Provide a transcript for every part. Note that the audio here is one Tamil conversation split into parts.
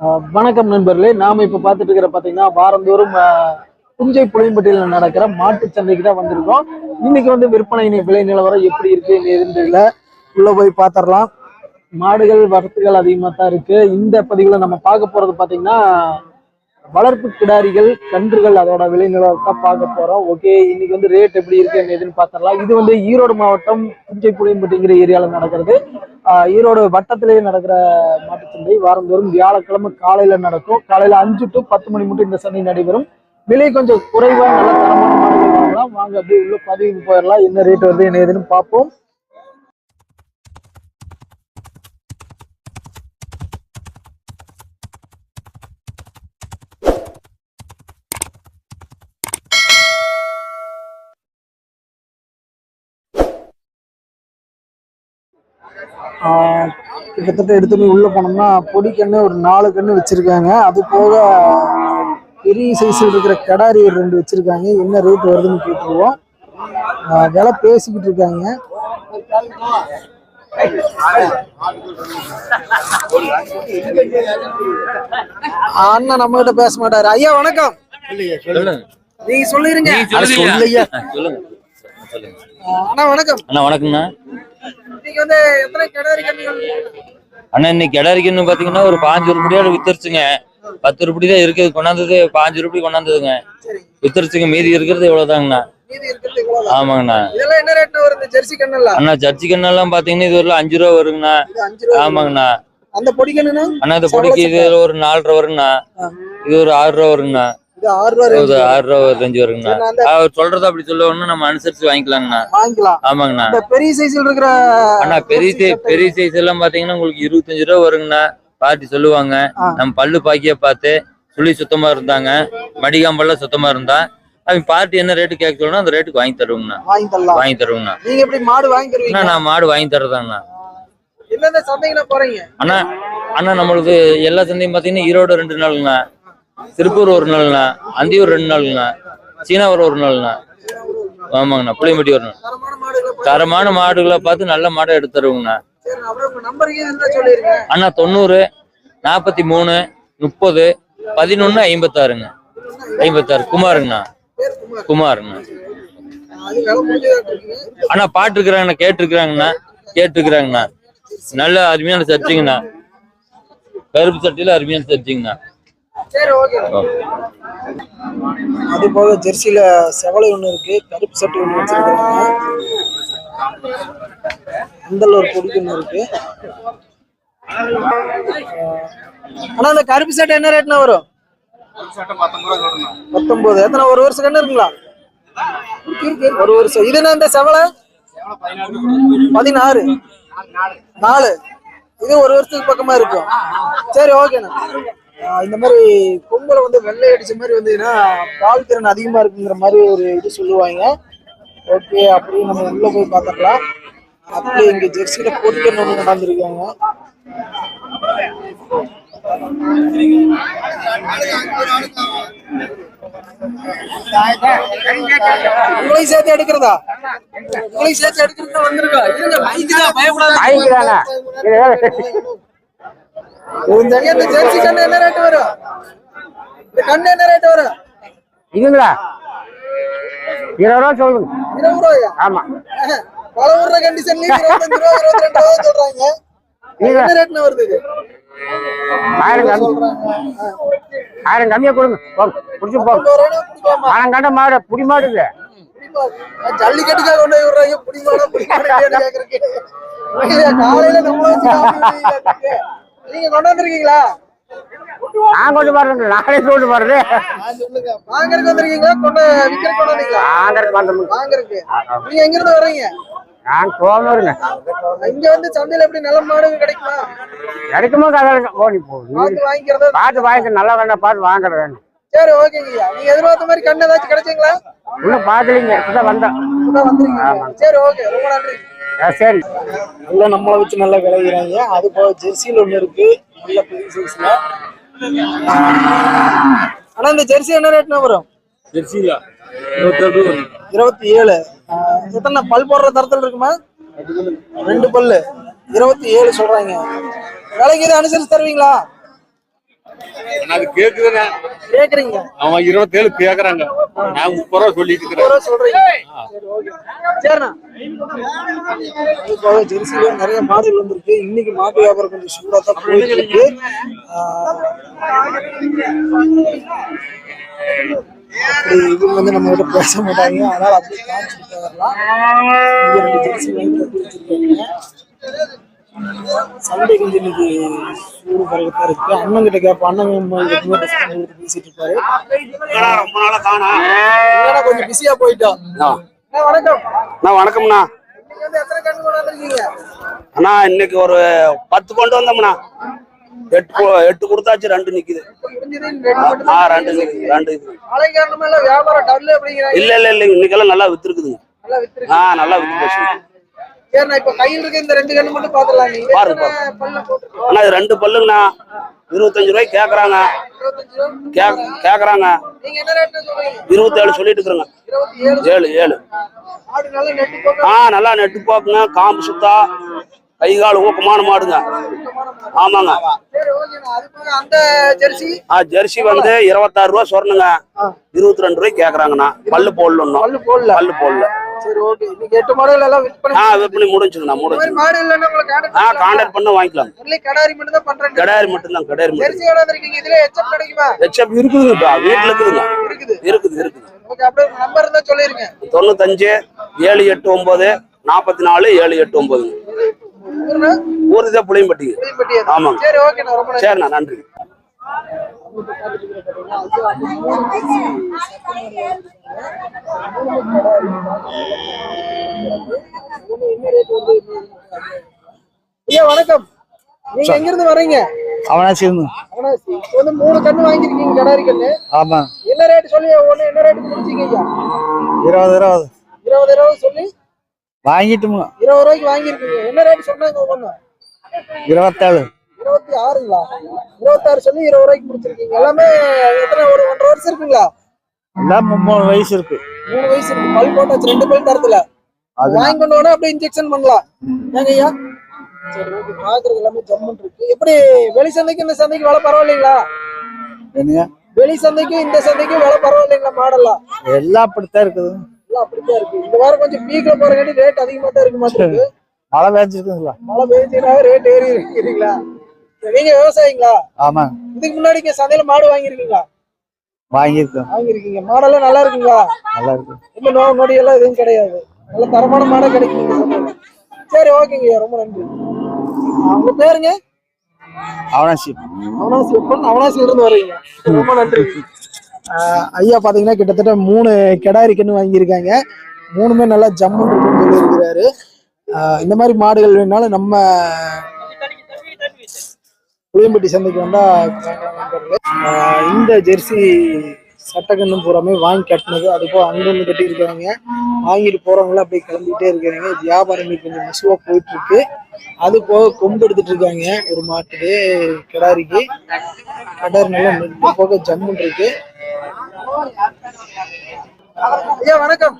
வணக்கம் நண்பர்களே. நாம இப்ப பார்த்துட்டு இருக்கிற பாத்தீங்கன்னா வாரந்தோறும் புஞ்சை புளியம்பட்டியில் நடக்கிற மாட்டு சந்தைக்கு தான் வந்திருக்கோம். இன்னைக்கு வந்து விற்பனை விலை நிலவரம் எப்படி இருக்கு ஏதுன்னு தெரியல. உள்ள போய் பாத்திரலாம் மாடுகள் வரத்துகள் அதிகமாக தான் இருக்கு. இந்த பதிவுல நம்ம பார்க்க போறது பாத்தீங்கன்னா வளர்ப்பு கிடாரிகள் கன்றுகள் அதோட விலை நிலவரத்தை பார்க்க போறோம். ஓகே இன்னைக்கு வந்து ரேட் எப்படி இருக்கு எதுன்னு ஏதுன்னு பாத்திரலாம் இது வந்து ஈரோடு மாவட்டம் புஞ்சை புளியம்பட்டிங்கிற ஏரியால நடக்கிறது. ஈரோடு வட்டத்திலேயே நடக்கிற மாட்டுச்சந்தை வாரந்தோறும் வியாழக்கிழமை காலையில நடக்கும். காலையில அஞ்சு டு பத்து மணி மட்டும் இந்த சந்தை நடைபெறும். விலை கொஞ்சம் குறைவா நல்ல தரமான மாடுகள் வாங்கலாம். வாங்க அப்படியே உள்ள பதிவுக்கு போயிடலாம். என்ன ரேட் வருது என்ன ஏதுன்னு பார்ப்போம். கிட்டத்தட்ட எடுத்து போய் உள்ள போனோம்னா பொடி கண்ணு ஒரு நாலு கண்ணு வச்சிருக்காங்க. அது போக பெரிய சைஸ்ல இருக்கிற கடாரி ஒரு ரெண்டு வச்சிருக்காங்க. என்ன ரேட் வருதுன்னு கேட்டுருவோம். விலை பேசிக்கிட்டு இருக்காங்க. ஆஹ் அண்ணன் நம்ம கிட்ட பேச மாட்டாரு. ஐயா வணக்கம். சொல்லுங்க. நீங்க சொல்லிருங்க. சொல்லுங்க. சொல்லுங்க அண்ணா வணக்கம். அண்ணா வணக்கம்ண்ணா. நீங்க வந்து எத்தனை கடாரி கண்ணுகள் அண்ணா இன்னைக்கு கிடாரிக்குன்னு பாத்தீங்கன்னா ஒரு பாஞ்சு ரூபாயோட வித்துருச்சுங்க. பத்து ரூபாய் தான் இருக்குது கொண்டாந்தது பாஞ்சு ரூபாய் கொண்டாந்ததுங்க. வித்துருச்சுங்க. மீதி இருக்கிறது இவ்வளவுதாங்கண்ணா. ஆமாங்கண்ணா. வருது? ஜெர்சி கண்ணெல்லாம்? அண்ணா பாத்தீங்கன்னா இது ஒரு அஞ்சு ரூபா வருங்கண்ணா. ஆமாங்கண்ணா. அந்த அண்ணா இந்த பொடிக்கு இது ஒரு நாலு ரூபா வருங்கண்ணா. இது ஒரு ஆறு ரூபா வருங்கண்ணா. இது ஆறு ரூபா ரேஞ்ச் வருங்கண்ணா அவர் சொல்றது அப்படி சொல்லுவோம்னா நம்ம அனுசரிச்சு வாங்கிக்கலாங்கண்ணா. வாங்கிக்கலாம். ஆமாங்கண்ணா. பெரிய சைஸ்ல இருக்கிற அண்ணா பெரிய பெரிய சைஸ் எல்லாம் பாத்தீங்கன்னா உங்களுக்கு இருபத்தஞ்சு ரூபா வருங்கண்ணா. பாட்டி சொல்லுவாங்க. நம்ம பல்லு பாக்கிய பார்த்து சுழி சுத்தமா இருந்தாங்க. மடிகாம்பெல்லாம் சுத்தமா இருந்தா. அவங்க பார்ட்டி என்ன ரேட்டு கேட்க சொல்லணும் அந்த ரேட்டுக்கு வாங்கி தருவோங்கண்ணா. வாங்கி தருவோங்கண்ணா. நீங்க எப்படி மாடு வாங்கி தருவீங்க? நான் மாடு வாங்கி தரதாங்கண்ணா. போறீங்க? அண்ணா அண்ணா நம்மளுக்கு எல்லா சந்தையும் பாத்தீங்கன்னா ஈரோடு ரெண்டு நாளுங்கண்ணா. திருப்பூர் ஒரு நாள்ண்ணா அந்தியூர் ரெண்டு நாளுங்கண்ணா சீனாவரம் ஒரு நாள்ண்ணா ஆமாங்கண்ணா புளியம்பட்டி ஒரு நாள். தரமான மாடுகளை பார்த்து நல்ல மாடை எடுத்து தருவோங்கண்ணா. அண்ணா தொண்ணூறு நாற்பத்தி மூணு முப்பது பதினொன்று ஐம்பத்தாறுங்க. ஐம்பத்தாறு குமாருங்கண்ணா. குமாருங்கண்ணா. அண்ணா பாட்டுருக்குறாங்கண்ணா கேட்டிருக்கிறாங்கண்ணா கேட்டிருக்கிறாங்கண்ணா. நல்ல அருமையான சர்ச்சிங்கண்ணா கருப்பு சட்டியில் அருமையான சர்ச்சிங்கண்ணா அது போக ஜெர்சியில செவலை ஒண்ணு இருக்கு கருப்பு சட்டை ஒண்ணு வச்சிருக்காங்க அந்தல ஒரு பொடி ஒண்ணு இருக்கு. ஆனா அந்த கருப்பு சட்டை என்ன ரேட்னா வரும்? பத்தொன்பது. எத்தனை ஒரு வருஷம் கண்ணு இருக்குங்களா? ஒரு வருஷம். இது என்ன இந்த செவலை? பதினாறு. நாலு. இது ஒரு வருஷத்துக்கு பக்கமா இருக்கும். சரி ஓகேண்ணா இந்த மாதிரி கொம்புல வந்து வெள்ளை அடிச்ச மாதிரி வந்ததுன்னா பால் திறன் அதிகமா இருக்குங்கிற மாதிரி ஒரு இது சொல்லுவாங்க. ஓகே அப்படியே நம்ம உள்ள போய் பார்த்துக்கலாம். அப்படியே இங்க ஜெர்சியில பொடிக்கணும் ஒன்று கொண்டாந்துருக்காங்க உங்களையும் சேர்த்து எடுக்கிறதா? உங்களையும் சேர்த்து எடுக்கிறதா வந்திருக்கா? இருங்க பயப்படாத. இந்த இந்த ஜெர்சி கண்ணு என்ன ரேட் வரும்? இந்த கண்ணு என்ன ரேட் வரும்? இதுங்களா? இருபது ரூபா சொல்லுங்க. இருபது ரூபாயா? ஆமா. பல ஊர்ல கண்டிஷன்லயும் இருபத்தஞ்சு ரூபா இருபத்தி ரெண்டு ரூபா சொல்றாங்க. என்ன ரேட்னு வருது இது? ஆயிரம் ஆயிரம் கம்மியா கொடுங்க. போங்க. பிடிச்சி போங்க. ஆயிரம் கண்ட மாடு புடி மாடு இது ஜல்லிக்கட்டுக்காக கொண்டு போய் விடுறாங்க. காலையில நம்மள வச்சு காமிக்கிறீங்க. நீங்க கொண்டு வந்திருக்கீங்களா நான் கொண்டு போறது நானே கொண்டு சொல்லுங்க வாங்கறதுக்கு வந்திருக்கீங்களா? கொண்டு விக்கிறதுக்கு கொண்டு வந்தீங்களா ஆங்கருக்கு வந்தோம் வாங்கறதுக்கு. நீங்க எங்க இருந்து வர்றீங்க? நான் கோமருங்க இங்க வந்து சந்தையில எப்படி நல்ல மாடு கிடைக்குமா? கிடைக்குமோ கதை போனி போகுது வாங்கிக்கிறதா? பார்த்து வாங்கி நல்லா கண்ணா பார்த்து வாங்குறது வேணும் சரி ஓகேங்கய்யா. நீங்க எதிர்பார்த்த மாதிரி கண்ணு ஏதாச்சும் கிடைச்சீங்களா? இன்னும் பார்க்கலீங்க. இப்பதான் வந்தேன். இப்பதான் சரி ஓகே. ரொம்ப நன்றி. சரி. நல்லா நம்மளை வச்சு நல்லா விளைவிக்கிறாங்க அது போக ஜெர்சியில் ஒன்று இருக்கு. நல்ல பெரிய சைஸ்ல ஆனா இந்த ஜெர்சி என்ன ரேட்னா வரும்? இருபத்தெட்டு இருபத்தி ஏழு எத்தனை பல் போடுற தரத்தில் இருக்குமா? ரெண்டு பல்லு. இருபத்தி ஏழு சொல்றாங்க. விலைக்கு இதை அனுசரிச்சு தருவீங்களா? அது கேக்குதுண்ணே கேக்குறீங்க. அவன் இருபத்தேழு கேக்குறாங்க. நான் முப்பது ரூபா சொல்லிட்டு இருக்கிறேன். சொல்றீங்க. சரிண்ணா. ஜெர்சியில நிறைய மாடுகள் வந்திருக்கு. இன்னைக்கு மாட்டு வியாபாரம் கொஞ்சம் சூடா தான் போயிட்டு இருக்கு. இவங்க வந்து நம்ம கிட்ட பேச மாட்டாங்க. அதனால வரலாம் சண்டை கொஞ்சம் இன்னைக்கு சூடு பறக்கத்தான் இருக்கு. அண்ணன் கிட்ட கேட்போம் அண்ணன் பேசிட்டு இருப்பாரு. கொஞ்சம் பிஸியா போயிட்டோம் வணக்கம். அண்ணா வணக்கம்ண்ணா அண்ணா. இன்னைக்கு ஒரு பத்து கொண்டு வந்தோம்ண்ணா எட்டு எட்டு கொடுத்தாச்சு ரெண்டு நிக்குது. ஆ ரெண்டு நிக்குது ரெண்டு இல்ல இல்ல இல்ல இன்னைக்கெல்லாம் நல்லா வித்துருக்குதுங்க. நல்லா வித்துருக்கு ஆ நல்லா வித்து சரிண்ணா இப்ப கையில் இருக்க இந்த ரெண்டு கண்ணு மட்டும் பாத்துடலாம் நீங்க பாருங்க, எத்தனை பல்ல போட்டுருக்கோம் அண்ணா இது ரெண்டு பல்லுங்கண்ணா. இருபத்தஞ்சு ரூபாய்க்கு கேக்குறாங்க. கேக்குறாங்க. சொல்றீங்க? இருபத்தேழு சொல்லிட்டு இருக்கிறேங்க. இருபத்தி ஏழு ஏழு. ஏழு ஆ நல்லா நெட்டு போக்குங்க. காம்பு சுத்தா. கை கால் ஊக்கமான மாடுங்க ஆமாங்க. ஜெர்சி? ஆ ஜெர்சி வந்து இருபத்தாறு ரூபா சொரணுங்க. இருபத்தி ரெண்டு ரூபாய்க்கு கேக்குறாங்கண்ணா. பல்லு போடல பல்லு போடல. பல்லு போடல. சரி ஓகே இன்னைக்கு எட்டு மாடல் எல்லாம் விற்பனை ஆ விற்பனை முடிஞ்சுங்கண்ணா இந்த மாதிரி முடிஞ்சு மாடு இல்லைன்னா உங்களுக்கு கான்டாக்ட் ஆ கான்டாக்ட் பண்ண வாங்கிக்கலாம். ஒன்லி கடாரி மட்டும் தான் பண்றேன். கடாரி மட்டும். ஜெர்சி எவ்வளவு இருக்கீங்க இதுல எச்சப் கிடைக்குமா? ஹெச்எப் இருக்குதுங்கப்பா வீட்டுல இருக்குதுங்க. இருக்குது. இருக்குது இருக்குது. ஓகே அப்படியே நம்பர் இருந்தா சொல்லிருங்க. தொண்ணூத்தஞ்சு ஏழு எட்டு ஒன்பது நாற்பத்தி நாலு ஏழு எட்டு ஒன்பது ஊருண்ணா? ஊருதான் புளியம்பட்டிங்க? ஆமாங்க. சரி ஓகேண்ணா ரொம்ப சரிண்ணா நன்றி. ஐயா வணக்கம். நீங்க எங்க இருந்து வர்றீங்க? அவனாசி இருந்து அவனாசி வந்து மூணு கண்ணு வாங்கிருக்கீங்க கடாரி கண்ணு ஆமா. என்ன ரேட் சொல்லி ஒண்ணு என்ன ரேட் முடிச்சீங்க ஐயா? இருபது இருபது. இருபது இருபது சொல்லி. வாங்கிட்டுமுங்க இருபது ரூபாய்க்கு வாங்கிருக்கீங்க என்ன ரேட் சொன்னாங்க ஒண்ணு இருபத்தேழு. இருபத்தி ஆறுங்களா இருபத்தாறு சொல்லி இருபது ரூபாய்க்கு முடிச்சிருக்கீங்க எல்லாமே எத்தனை ஒரு ஒன்றரை வருஷம் இருக்குங்களா? எல்லாம் மூணு வயசு இருக்கு. மூணு வயசு இருக்கு. பல் போட்டாச்சு ரெண்டு பல் தரத்துல. வாங்கி கொண்டு போனா அப்படியே இன்ஜெக்ஷன் பண்ணலாம். ஏங்க ஐயா? சரி ஓகே பாக்குறது எல்லாமே ஜம்முன் இருக்கு. எப்படி வெளி சந்தைக்கு இந்த சந்தைக்கு விலை பரவாயில்லைங்களா? என்னங்க? வெளி சந்தைக்கும் இந்த சந்தைக்கும் விலை பரவாயில்லைங்களா மாடெல்லாம் எல்லாம் அப்படித்தான் இருக்குது. எல்லாம் அப்படித்தான் இருக்கு. இந்த வாரம் கொஞ்சம் பீக்ல போறங்காட்டி ரேட் அதிகமா தான் இருக்கு மாட்டிருக்கு மழை பெஞ்சிருக்குங்களா மழை பெய்ஞ்சினாவே ரேட் ஏறி இருக்கிறீங்களா நீங்க விவசாயிங்களா? ஆமாங்க இதுக்கு முன்னாடி சந்தையில மாடு வாங்கிருக்கீங்களா வாங்கியிருக்கோம். வாங்கிருக்கீங்க மாடெல்லாம் நல்லா இருக்குங்களா? நல்லா இருக்கு. இந்த நோ நொடி எல்லாம் எதுவும் கிடையாது. நல்ல தரமான மாடை கிடைக்கும் சரி ஓகேங்க ரொம்ப நன்றி. உங்க பேருங்க? அவனாசி. அவனாசி அவனாசில இருந்து வர்றீங்க ரொம்ப நன்றி. ஐயா பாத்தீங்கன்னா கிட்டத்தட்ட மூணு கெடாரி கன்று வாங்கியிருக்காங்க. மூணுமே நல்லா ஜம்முன்னு இருக்குன்னு சொல்லியிருக்கிறாரு. இந்த மாதிரி மாடுகள் வேணாலும் நம்ம புளியம்பட்டி சந்தைக்கு வந்தா வாங்கலாம் நண்பர்களே. ஆஹ் இந்த ஜெர்சி சட்டக்கண்ணும் பூராமே வாங்கி கட்டினது. அது போக அங்கொன்று கட்டியிருக்காங்க வாங்கிட்டு போறவங்களாம் அப்படியே கிளம்பிட்டே இருக்காங்க வியாபாரம் இன்னைக்கு கொஞ்சம் மெசுவா போயிட்டு இருக்கு அது போக கொம்பு எடுத்துட்டு இருக்காங்க. ஒரு மாட்டுக்கு கிடாரிக்கு. கிடாரி நல்லா நெட்டு போக ஜம்முன் இருக்கு. ஐயா வணக்கம்.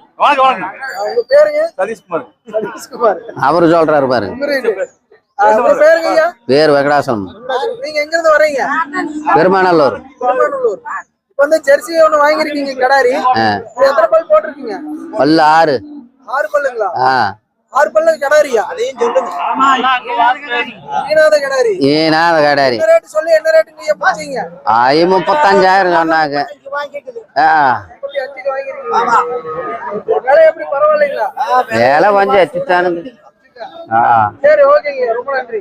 உங்க பேருங்க சதீஷ்குமார். சதீஷ்குமார். அவரு சொல்றாரு பாருங்க பேர் வெங்கடாசலம். நீங்க எங்க இருந்து வர்றீங்க? பெருமாநல்லூர். பெருமாநல்லூர். இப்ப வந்து ஜெர்சி ஒண்ணு வாங்கிருக்கீங்க கிடாரி. எத்தனை பல் போட்டிருக்கீங்க? பல்லு ஆறு. ஆறு பல்லுங்களா? ஆறு பல்லு கிடாரியா? அதையும் சொல்லுங்க. ஈனாத கிடாரி. ஈனாத கடாரி. ரேட் சொல்லி என்ன ரேட்டுங்க ஐயா முடிச்சீங்க ஐ முப்பத்தஞ்சாயிரம் சொன்னாங்க. ஆ. முப்பத்தி அஞ்சுக்கு வாங்கிருக்கீங்க விலை கொஞ்சம் ஆ சரி ஓகேங்க. ரொம்ப நன்றி.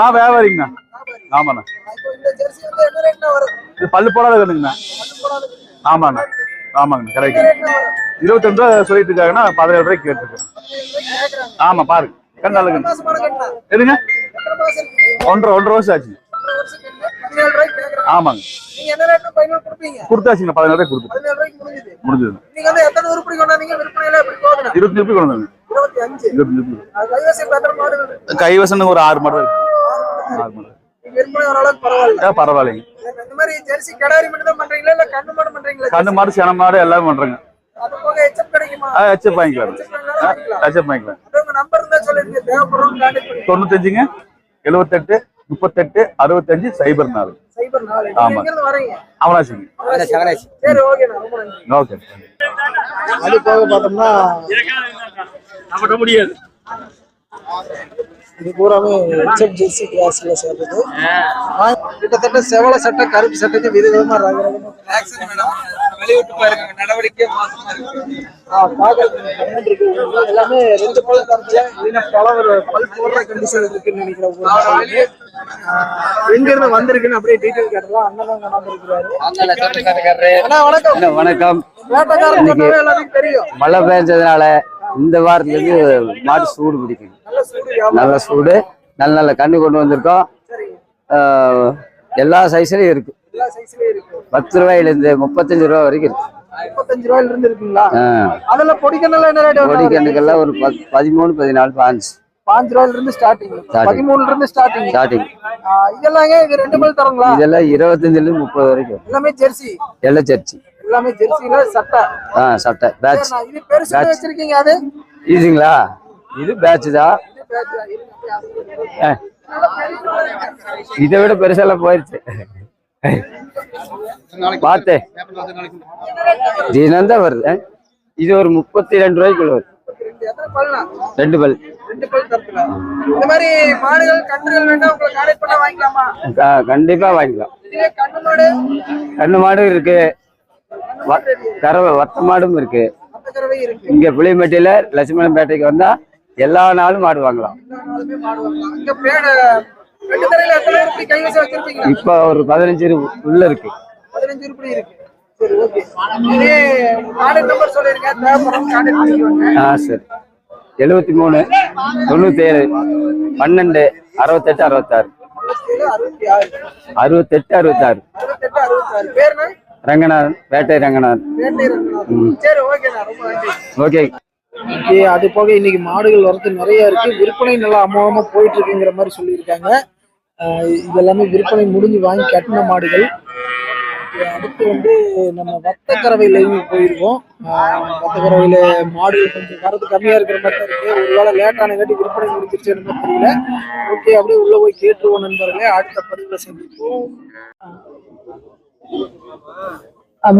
நான் வியாபாரிங்கண்ணா. ஆமாண்ணா. இது பல்லு போடாத கண்ணுங்கண்ணா ஆமாண்ணா. ஆமாங்கண்ணா கரெக்ட். இருபத்தஞ்சு ரூபா சொல்லிட்டு இருக்காங்கன்னா பதினேழு ரூபாய்க்கு கேட்டுருக்கேன். ஆமா பாருங்க. கண் நல்ல கண்ணு மாசமான கட்டா எதுங்க? ஒன்றரை ஒன்றரை வருஷம் ஆச்சு. ஆமாங்க. கொடுத்தாச்சுங்க பதினேழு ரூபாய்க்கு கொடுத்து முடிஞ்சது. நீங்க வந்து எத்தனை உருப்படி கொண்டாந்தீங்க? விற்பனை எல்லாம் எப்படி போகணும் இருபத்தஞ்சு ரூபாய் கொண்டு வந்தாங்க இருபத்தி ரூபாய் எத்தனை மாடுகள் இருக்கு? கைவசம் ஒரு ஆறு மாடு இருக்கு. ஆறு மாடு. நீங்க விற்பனை ஓரளவுக்கு பரவாயில்ல. ஏன் பரவாயில்லைங்க. இந்த மாதிரி ஜெர்சி கடாரி மட்டும் தான் பண்றீங்களா? இல்ல கண்ணு மாடு பண்றீங்களா கண்ணு மாடு சென மாடு எல்லாமே பண்றேங்க. அது போக எச்சப் கிடைக்கும்? வாங்கிக்கலாம். ஹெச்எப் வாங்கிக்கலாம். உங்க நம்பர் இருந்தா சொல்லிருங்க. தொண்ணூத்தஞ்சுங்க எழுபத்தெட்டு முப்பத்தெட்டு அறுபத்தஞ்சு சைபர் நாலு. ஆமா. நீங்க எங்க இருந்து வரீங்க அவனாசிங்க சரி நன்றி. ஓகே. அது போக பார்த்தோம்னா இது பூராமே ஹெச்எப் ஜெர்சி கிளாஸ்ல சேர்ந்தது. ஆ, கிட்டத்தட்ட செவல சட்டை கருப்பு சட்டைக்கு விதவிதமா வெளியிட்டு பாருங்க நடவடிக்கை. எல்லாமே ரெண்டு பல் தரத்துல பல ஒரு பல் போடுற கண்டிஷன் இருக்குன்னு நினைக்கிறேன். எங்க இருந்து வந்திருக்குன்னு அப்படியே கேட்டலாம் அண்ணன் வணக்கம். எல்லாத்துக்கும் தெரியும். மழை பெஞ்சதுனால இந்த வாரத்துல இருந்து மாடு சூடு பிடிக்கும். நல்ல சூடு. நல்ல நல்ல கண்ணு கொண்டு வந்திருக்கோம். எல்லா சைஸ்லயும் இருக்கு. எல்லா சைஸ்லயும் இருக்கு. பத்து ரூபாயில இருந்து முப்பத்தஞ்சு ரூபா வரைக்கும் இருக்கு. முப்பத்தஞ்சு ரூபாயில இருந்து இருக்குங்களா? ஆஹ், அதெல்லாம் பொடிக்கண்ணெல்லாம் என்ன ரேட் கோடி கண்ணுக்கெல்லாம் ஒரு பத்- பதிமூணு பதினாலு பாஞ்சு. பாஞ்சு ரூபாயில இருந்து ஸ்டார்டிங். பதிமூணுல இருந்து ஸ்டார்டிங் ஸ்டார்டிங் இதெல்லாங்க இது ரெண்டு பல் தரங்களா இதெல்லாம் இருபத்தஞ்சுல இருந்து முப்பது வரைக்கும். எல்லாமே ஜெர்சி எல்லாம் சர்ச்சி எல்லாமே ஜெர்சியில சட்டை. ஆ சட்டை. பேட்ச் இது பெருசு. வச்சிருக்கீங்க அது? இதுங்களா? இது பேட்ச் தான். இதை விட பெருசெல்லாம் போயிருச்சு. பார்த்தேன். தினம் தான் வருது. இது ஒரு முப்பத்தி ரெண்டு ரூபாய்க்குள்ள வருது. ரெண்டு பல். இந்த மாதிரி மாடுகள் கன்றுகள் வேணா உங்களை கான்டாக்ட் பண்ண வாங்கிக்கலாமா? க- கண்டிப்பா வாங்கிக்கலாம். கண்ணு மாடு? கண்ணு மாடும் இருக்கு. வ- கறவை வத்த மாடும் இருக்கு. இங்க புளியம்பட்டியில லட்சுமணம்பேட்டைக்கு வந்தா எல்லா நாளும் மாடு வாங்கலாம். இப்ப ஒரு பதினஞ்சு உள்ள இருக்கு. ஆ சரி. எழுபத்தி மூணு தொண்ணூத்தி ஏழு பன்னெண்டு அறுபத்தெட்டு அறுபத்தாறு. அறுபத்தெட்டு அறுபத்தாறு. ரங்கநாதன் வேட்டை ரங்கநாதன். ஓகே. அது போக இன்னைக்கு மாடுகள் வரது நிறைய இருக்கு. விற்பனை நல்லா அமோகமா போயிட்டு இருக்குங்கிற மாதிரி சொல்லியிருக்காங்க. இதெல்லாமே இது எல்லாமே விற்பனை முடிஞ்சு வாங்கி கட்டின மாடுகள். அடுத்து வந்து நம்ம வத்தக்கரவையிலையும் போயிருக்கோம். ஆஹ் வத்தக்கறவையில மாடுகள் கொஞ்சம் வரது கம்மியா இருக்கிற மாதிரி தான் இருக்கு. ஒருவேளை லேட்டான கட்டி விற்பனை முடிஞ்சிருச்சு என்ன தெரியல. ஓகே அப்படியே உள்ள போய் கேட்டுருவோம் நண்பர்களே. அடுத்த பதிவுல சந்திப்போம்.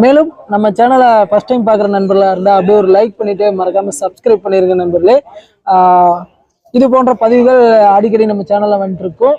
மேலும் நம்ம சேனலை ஃபர்ஸ்ட் டைம் பார்க்குற நண்பர்களாக இருந்தால் அப்படியே ஒரு லைக் பண்ணிட்டு மறக்காம சப்ஸ்கிரைப் பண்ணிருங்க நண்பர்களே. இது போன்ற பதிவுகள் அடிக்கடி நம்ம சேனலில் வந்துட்டு இருக்கோம்.